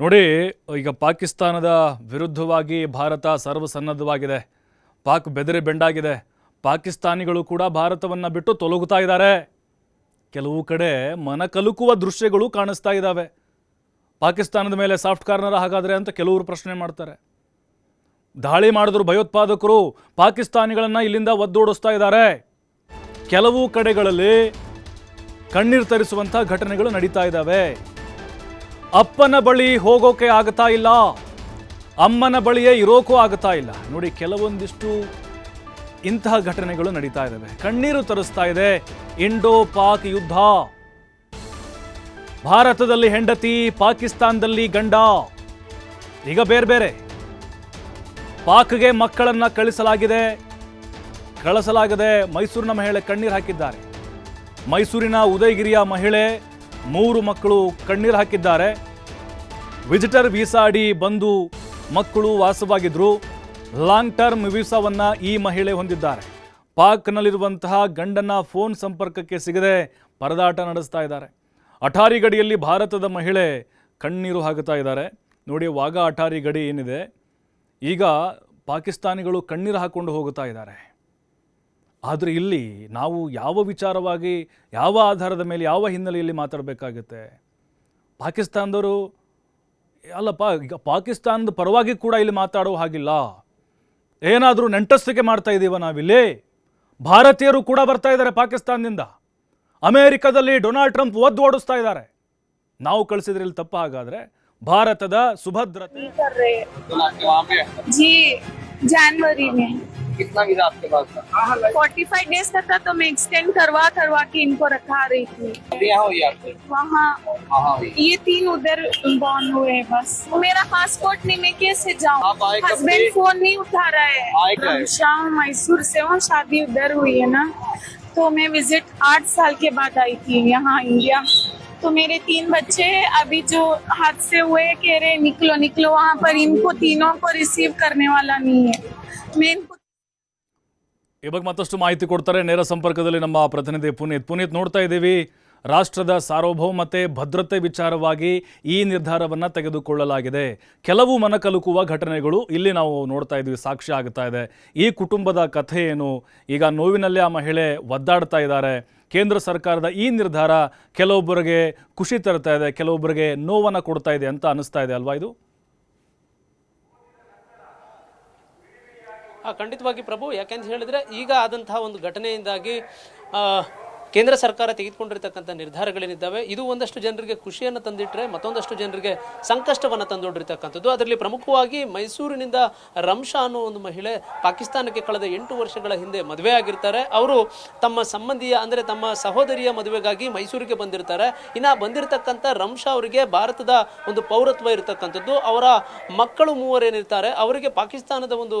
ನೋಡಿ, ಈಗ ಪಾಕಿಸ್ತಾನದ ವಿರುದ್ಧವಾಗಿ ಭಾರತ ಸರ್ವಸನ್ನದ್ಧವಾಗಿದೆ. ಪಾಕ್ ಬೆದರಿ ಬೆಂಡಾಗಿದೆ. ಪಾಕಿಸ್ತಾನಿಗಳು ಕೂಡ ಭಾರತವನ್ನು ಬಿಟ್ಟು ತೊಲಗುತ್ತಾ ಇದ್ದಾರೆ. ಕೆಲವು ಕಡೆ ಮನಕಲುಕುವ ದೃಶ್ಯಗಳು ಕಾಣಿಸ್ತಾ ಇದ್ದಾವೆ. ಪಾಕಿಸ್ತಾನದ ಮೇಲೆ ಸಾಫ್ಟ್ ಕಾರ್ನರ್ ಹಾಗಾದರೆ ಅಂತ ಕೆಲವರು ಪ್ರಶ್ನೆ ಮಾಡ್ತಾರೆ. ದಾಳಿ ಮಾಡಿದ್ರು ಭಯೋತ್ಪಾದಕರು, ಪಾಕಿಸ್ತಾನಿಗಳನ್ನು ಇಲ್ಲಿಂದ ಒದ್ದೋಡಿಸ್ತಾ ಇದ್ದಾರೆ. ಕೆಲವು ಕಡೆಗಳಲ್ಲಿ ಕಣ್ಣೀರು ತರಿಸುವಂಥ ಘಟನೆಗಳು ನಡೀತಾ ಇದ್ದಾವೆ. ಅಪ್ಪನ ಬಳಿ ಹೋಗೋಕೆ ಆಗ್ತಾ ಇಲ್ಲ. ಅಮ್ಮನ ಬಳಿಯೇ ಇರೋಕೂ ಆಗ್ತಾ ಇಲ್ಲ. ನೋಡಿ, ಕೆಲವೊಂದಿಷ್ಟು ಇಂತಹ ಘಟನೆಗಳು ನಡೀತಾ ಇದ್ದಾವೆ. ಕಣ್ಣೀರು ತರಿಸ್ತಾ ಇದೆ. ಇಂಡೋ ಪಾಕ್ ಯುದ್ಧ. ಭಾರತದಲ್ಲಿ ಹೆಂಡತಿ, ಪಾಕಿಸ್ತಾನದಲ್ಲಿ ಗಂಡ. ಈಗ ಬೇರೆ ಬೇರೆ. ಪಾಕ್ಗೆ ಮಕ್ಕಳನ್ನ ಕಳಿಸಲಾಗಿದೆ. ಕಳಿಸಲಾಗದೆ ಮೈಸೂರಿನ ಮಹಿಳೆ ಕಣ್ಣೀರು ಹಾಕಿದ್ದಾರೆ. ಮೈಸೂರಿನ ಉದಯಗಿರಿಯ ಮಹಿಳೆ ಮೂರು ಮಕ್ಕಳು ಕಣ್ಣೀರು ಹಾಕಿದ್ದಾರೆ. ವಿಸಿಟರ್ ವೀಸಾ ಅಡಿ ಬಂದು ಮಕ್ಕಳು ವಾಸವಾಗಿದ್ರು. ಲಾಂಗ್ ಟರ್ಮ್ ವೀಸಾವನ್ನು ಈ ಮಹಿಳೆ ಹೊಂದಿದ್ದಾರೆ. ಪಾಕ್ನಲ್ಲಿರುವಂತಹ ಗಂಡನ ಫೋನ್ ಸಂಪರ್ಕಕ್ಕೆ ಸಿಗದೆ ಪರದಾಟ ನಡೆಸ್ತಾ ಇದ್ದಾರೆ. ಅಠಾರಿ ಗಡಿಯಲ್ಲಿ ಭಾರತದ ಮಹಿಳೆ ಕಣ್ಣೀರು ಹಾಕುತ್ತಾ ಇದ್ದಾರೆ. ನೋಡಿ, ವಾಘಾ ಅಠಾರಿ ಗಡಿ ಏನಿದೆ. ಈಗ ಪಾಕಿಸ್ತಾನಿಗಳು ಕಣ್ಣೀರು ಹಾಕ್ಕೊಂಡು ಹೋಗುತ್ತಾ ಇದ್ದಾರೆ. ಆದರೆ ಇಲ್ಲಿ ನಾವು ಯಾವ ವಿಚಾರವಾಗಿ, ಯಾವ ಆಧಾರದ ಮೇಲೆ, ಯಾವ ಹಿನ್ನೆಲೆಯಲ್ಲಿ ಮಾತಾಡಬೇಕಾಗುತ್ತೆ? ಪಾಕಿಸ್ತಾನದವರು, ಅಲ್ಲಪ್ಪ, ಈಗ ಪಾಕಿಸ್ತಾನದ ಪರವಾಗಿ ಕೂಡ ಇಲ್ಲಿ ಮಾತಾಡೋ ಹಾಗಿಲ್ಲ. ಏನಾದರೂ ನೆಂಟಸ್ತಿಕೆ ಮಾಡ್ತಾ ಇದ್ದೀವ ನಾವಿಲ್ಲಿ? ಭಾರತೀಯರು ಕೂಡ ಬರ್ತಾ ಇದ್ದಾರೆ ಪಾಕಿಸ್ತಾನದಿಂದ. ಅಮೇರಿಕದಲ್ಲಿ ಡೊನಾಲ್ಡ್ ಟ್ರಂಪ್ ಒದ್ದು ಓಡಿಸ್ತಾ ಇದ್ದಾರೆ. ನಾವು ಕಳಿಸಿದ್ರೆ ಇಲ್ಲಿ ತಪ್ಪ ಹಾಗಾದ್ರೆ ಭಾರತದ ಸುಭದ್ರತೆ. हैं। कितना वीज़ा आपके पास था? फोर्टी फाइव डेज़ तक का तो मैं एक्सटेंड करवा करवा के इनको रखा रही थी। यहाँ हुई आपसे वहाँ हाँ। ये तीन उधर बॉर्न हुए हैं बस। मेरा पासपोर्ट नहीं मैं कैसे जाऊँ? हस्बैंड फ़ोन नहीं उठा रहा है। शाम मैसूर से हूँ शादी उधर हुई है ना। तो मैं विज़िट आठ साल के बाद आई थी यहाँ इंडिया तो मेरे तीन बच्चे अभी जो हादसे हुए कह रहे निकलो निकलो। वहाँ पर इनको तीनों को रिसीव करने वाला नहीं है। मैं इनको ಈ ಬಗ್ಗೆ ಮತ್ತಷ್ಟು ಮಾಹಿತಿ ಕೊಡ್ತಾರೆ ನೇರ ಸಂಪರ್ಕದಲ್ಲಿ ನಮ್ಮ ಪ್ರತಿನಿಧಿ ಪುನೀತ್. ಪುನೀತ್, ನೋಡ್ತಾ ಇದ್ದೀವಿ, ರಾಷ್ಟ್ರದ ಸಾರ್ವಭೌಮತೆ ಭದ್ರತೆ ವಿಚಾರವಾಗಿ ಈ ನಿರ್ಧಾರವನ್ನು ತೆಗೆದುಕೊಳ್ಳಲಾಗಿದೆ. ಕೆಲವು ಮನಕಲುಕುವ ಘಟನೆಗಳು ಇಲ್ಲಿ ನಾವು ನೋಡ್ತಾ ಇದ್ದೀವಿ, ಸಾಕ್ಷಿ ಆಗ್ತಾ ಇದೆ. ಈ ಕುಟುಂಬದ ಕಥೆ ಏನು? ಈಗ ನೋವಿನಲ್ಲಿ ಆ ಮಹಿಳೆ ಒದ್ದಾಡ್ತಾ ಇದ್ದಾರೆ. ಕೇಂದ್ರ ಸರ್ಕಾರದ ಈ ನಿರ್ಧಾರ ಕೆಲವೊಬ್ಬರಿಗೆ ಖುಷಿ ತರ್ತಾ ಇದೆ, ಕೆಲವೊಬ್ಬರಿಗೆ ನೋವನ್ನು ಕೊಡ್ತಾ ಇದೆ ಅಂತ ಅನಿಸ್ತಾ ಇದೆ ಅಲ್ವಾ ಇದು? ಖಂಡಿತವಾಗಿ ಪ್ರಭು ಯಾಕೆಂತ ಹೇಳಿದ್ರೆ ಈಗ ಆದಂತಹ ಒಂದು ಘಟನೆಯಿಂದಾಗಿ ಕೇಂದ್ರ ಸರ್ಕಾರ ತೆಗೆದುಕೊಂಡಿರ್ತಕ್ಕಂಥ ನಿರ್ಧಾರಗಳೇನಿದ್ದಾವೆ? ಇದು ಒಂದಷ್ಟು ಜನರಿಗೆ ಖುಷಿಯನ್ನು ತಂದಿಟ್ಟರೆ ಮತ್ತೊಂದಷ್ಟು ಜನರಿಗೆ ಸಂಕಷ್ಟವನ್ನು ತಂದೊಡ್ಡಿರ್ತಕ್ಕಂಥದ್ದು. ಅದರಲ್ಲಿ ಪ್ರಮುಖವಾಗಿ ಮೈಸೂರಿನಿಂದ ರಂಶಾ ಅನ್ನೋ ಒಂದು ಮಹಿಳೆ ಪಾಕಿಸ್ತಾನಕ್ಕೆ ಕಳೆದ ಎಂಟು ವರ್ಷಗಳ ಹಿಂದೆ ಮದುವೆ ಆಗಿರ್ತಾರೆ. ಅವರು ತಮ್ಮ ಸಂಬಂಧಿಯ, ಅಂದರೆ ತಮ್ಮ ಸಹೋದರಿಯ ಮದುವೆಗಾಗಿ ಮೈಸೂರಿಗೆ ಬಂದಿರ್ತಾರೆ. ಇನ್ನು ಬಂದಿರತಕ್ಕಂಥ ರಂಶಾ ಅವರಿಗೆ ಭಾರತದ ಒಂದು ಪೌರತ್ವ ಇರತಕ್ಕಂಥದ್ದು. ಅವರ ಮಕ್ಕಳು ಮೂವರೇನಿರ್ತಾರೆ ಅವರಿಗೆ ಪಾಕಿಸ್ತಾನದ ಒಂದು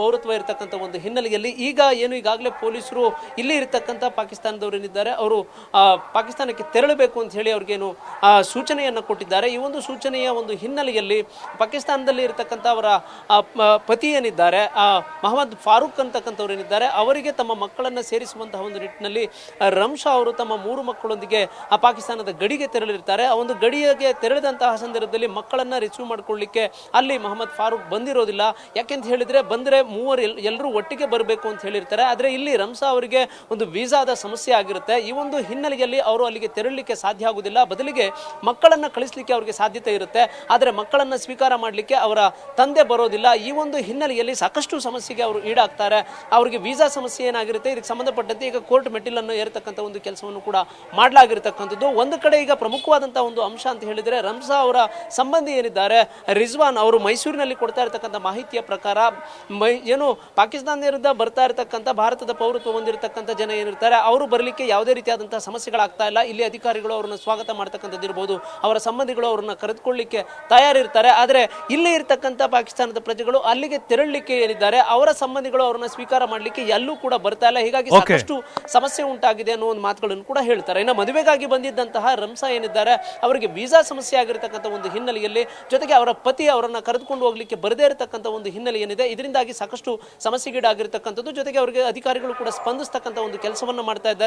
ಪೌರತ್ವ ಇರತಕ್ಕಂಥ ಒಂದು ಹಿನ್ನೆಲೆಯಲ್ಲಿ ಈಗ ಏನು ಈಗಾಗಲೇ ಪೊಲೀಸರು ಇಲ್ಲಿ ಇರತಕ್ಕಂಥ ಪಾಕಿಸ್ತಾನದವರು ಏನಿದ್ದಾರೆ ಅವರು ಪಾಕಿಸ್ತಾನಕ್ಕೆ ತೆರಳಬೇಕು ಅಂತ ಹೇಳಿ ಅವ್ರಿಗೇನು ಸೂಚನೆಯನ್ನು ಕೊಟ್ಟಿದ್ದಾರೆ. ಈ ಒಂದು ಸೂಚನೆಯ ಒಂದು ಹಿನ್ನೆಲೆಯಲ್ಲಿ ಪಾಕಿಸ್ತಾನದಲ್ಲಿ ಇರತಕ್ಕಂಥ ಅವರ ಪತಿ ಏನಿದ್ದಾರೆ ಮಹಮ್ಮದ್ ಫಾರೂಕ್ ಅಂತಕ್ಕಂಥವ್ರು ಏನಿದ್ದಾರೆ, ಅವರಿಗೆ ತಮ್ಮ ಮಕ್ಕಳನ್ನು ಸೇರಿಸುವಂತಹ ಒಂದು ನಿಟ್ಟಿನಲ್ಲಿ ರಂಶಾ ಅವರು ತಮ್ಮ ಮೂರು ಮಕ್ಕಳೊಂದಿಗೆ, ಆ, ಪಾಕಿಸ್ತಾನದ ಗಡಿಗೆ ತೆರಳಿರ್ತಾರೆ. ಆ ಒಂದು ಗಡಿಗೆ ತೆರಳಿದಂತಹ ಸಂದರ್ಭದಲ್ಲಿ ಮಕ್ಕಳನ್ನ ರಿಸೀವ್ ಮಾಡಿಕೊಳ್ಳಿಕ್ಕೆ ಅಲ್ಲಿ ಮೊಹಮ್ಮದ್ ಫಾರೂಕ್ ಬಂದಿರೋದಿಲ್ಲ. ಯಾಕೆಂತ ಹೇಳಿದರೆ, ಬಂದ್ರೆ ಮೂವರು ಎಲ್ ಎಲ್ಲರೂ ಒಟ್ಟಿಗೆ ಬರಬೇಕು ಅಂತ ಹೇಳಿರ್ತಾರೆ. ಆದರೆ ಇಲ್ಲಿ ರಂಸಾ ಅವರಿಗೆ ಒಂದು ವೀಸಾದ ಸಮಸ್ಯೆ ಆಗಿರುತ್ತೆ. ಈ ಒಂದು ಹಿನ್ನೆಲೆಯಲ್ಲಿ ಅವರು ಅಲ್ಲಿಗೆ ತೆರಳಲಿಕ್ಕೆ ಸಾಧ್ಯ ಆಗುವುದಿಲ್ಲ. ಬದಲಿಗೆ ಮಕ್ಕಳನ್ನ ಕಳಿಸ್ಲಿಕ್ಕೆ ಅವರಿಗೆ ಸಾಧ್ಯತೆ ಇರುತ್ತೆ. ಆದರೆ ಮಕ್ಕಳನ್ನ ಸ್ವೀಕಾರ ಮಾಡಲಿಕ್ಕೆ ಅವರ ತಂದೆ ಬರೋದಿಲ್ಲ. ಈ ಒಂದು ಹಿನ್ನೆಲೆಯಲ್ಲಿ ಸಾಕಷ್ಟು ಸಮಸ್ಯೆಗೆ ಅವರು ಈಡಾಗ್ತಾರೆ. ಅವರಿಗೆ ವೀಸಾ ಸಮಸ್ಯೆ ಏನಾಗಿರುತ್ತೆ? ಇದಕ್ಕೆ ಸಂಬಂಧಪಟ್ಟಂತೆ ಈಗ ಕೋರ್ಟ್ ಮೆಟ್ಟಿಲನ್ನು ಏರತಕ್ಕಂಥ ಒಂದು ಕೆಲಸವನ್ನು ಕೂಡ ಮಾಡಲಾಗಿರ್ತಕ್ಕಂಥದ್ದು. ಒಂದು ಕಡೆ ಈಗ ಪ್ರಮುಖವಾದಂಥ ಒಂದು ಅಂಶ ಅಂತ ಹೇಳಿದರೆ ರಂಸಾ ಅವರ ಸಂಬಂಧಿ ಏನಿದ್ದಾರೆ? ರಿಜ್ವಾನ್ ಅವರು ಮೈಸೂರಿನಲ್ಲಿ ಕೊಡ್ತಾ ಇರತಕ್ಕಂಥ ಮಾಹಿತಿಯ ಪ್ರಕಾರ ಮೈ ಏನು ಪಾಕಿಸ್ತಾನ ವಿರುದ್ಧ ಬರ್ತಾ ಇರತಕ್ಕಂಥ ಭಾರತದ ಪೌರತ್ವ ಹೊಂದಿರತಕ್ಕಂಥ ಜನ ಏನಿರ್ತಾರೆ? ಅವರು ಬರಲಿಕ್ಕೆ ಯಾವುದೇ ರೀತಿಯಾದಂತಹ ಸಮಸ್ಯೆಗಳಾಗ್ತಾ ಇಲ್ಲ. ಇಲ್ಲಿ ಅಧಿಕಾರಿಗಳು ಅವ್ರನ್ನ ಸ್ವಾಗತ ಮಾಡ್ತಕ್ಕಂಥದ್ದು ಇರ್ಬೋದು. ಅವರ ಸಂಬಂಧಿಗಳು ಅವ್ರನ್ನ ಕರೆದುಕೊಳ್ಳಿಕ್ಕೆ ತಯಾರಿರ್ತಾರೆ. ಆದರೆ ಇಲ್ಲಿ ಇರ್ತಕ್ಕಂಥ ಪಾಕಿಸ್ತಾನದ ಪ್ರಜೆಗಳು ಅಲ್ಲಿಗೆ ತೆರಳಲಿಕ್ಕೆ ಏನಿದ್ದಾರೆ ಅವರ ಸಂಬಂಧಿಗಳು ಅವ್ರನ್ನ ಸ್ವೀಕಾರ ಮಾಡಲಿಕ್ಕೆ ಎಲ್ಲೂ ಕೂಡ ಬರ್ತಾ ಇಲ್ಲ. ಹೀಗಾಗಿ ಸಾಕಷ್ಟು ಸಮಸ್ಯೆ ಉಂಟಾಗಿದೆ ಅನ್ನೋ ಒಂದು ಮಾತುಗಳನ್ನು ಕೂಡ ಹೇಳ್ತಾರೆ. ಇನ್ನು ಮದುವೆಗಾಗಿ ಬಂದಿದ್ದಂತಹ ರಂಸಾ ಏನಿದ್ದಾರೆ ಅವರಿಗೆ ವೀಸಾ ಸಮಸ್ಯೆ ಆಗಿರತಕ್ಕಂಥ ಒಂದು ಹಿನ್ನೆಲೆಯಲ್ಲಿ ಜೊತೆಗೆ ಅವರ ಪತಿ ಅವರನ್ನ ಕರೆದುಕೊಂಡು ಹೋಗ್ಲಿಕ್ಕೆ ಬರದೇ ಇರತಕ್ಕಂಥ ಒಂದು ಹಿನ್ನೆಲೆ ಏನಿದೆ ಇದರಿಂದಾಗಿ ಸಾಕಷ್ಟು ಸಮಸ್ಯೆಗೀಡಾಗಿರ್ತಕ್ಕಂಥದ್ದು. ಜೊತೆಗೆ ಅವರಿಗೆ ಅಧಿಕಾರಿಗಳು ಕೂಡ ಸ್ಪಂದಿಸ್ತಕ್ಕಂಥ ಒಂದು ಕೆಲಸವನ್ನು ಮಾಡ್ತಾ ಇದ್ದಾರೆ.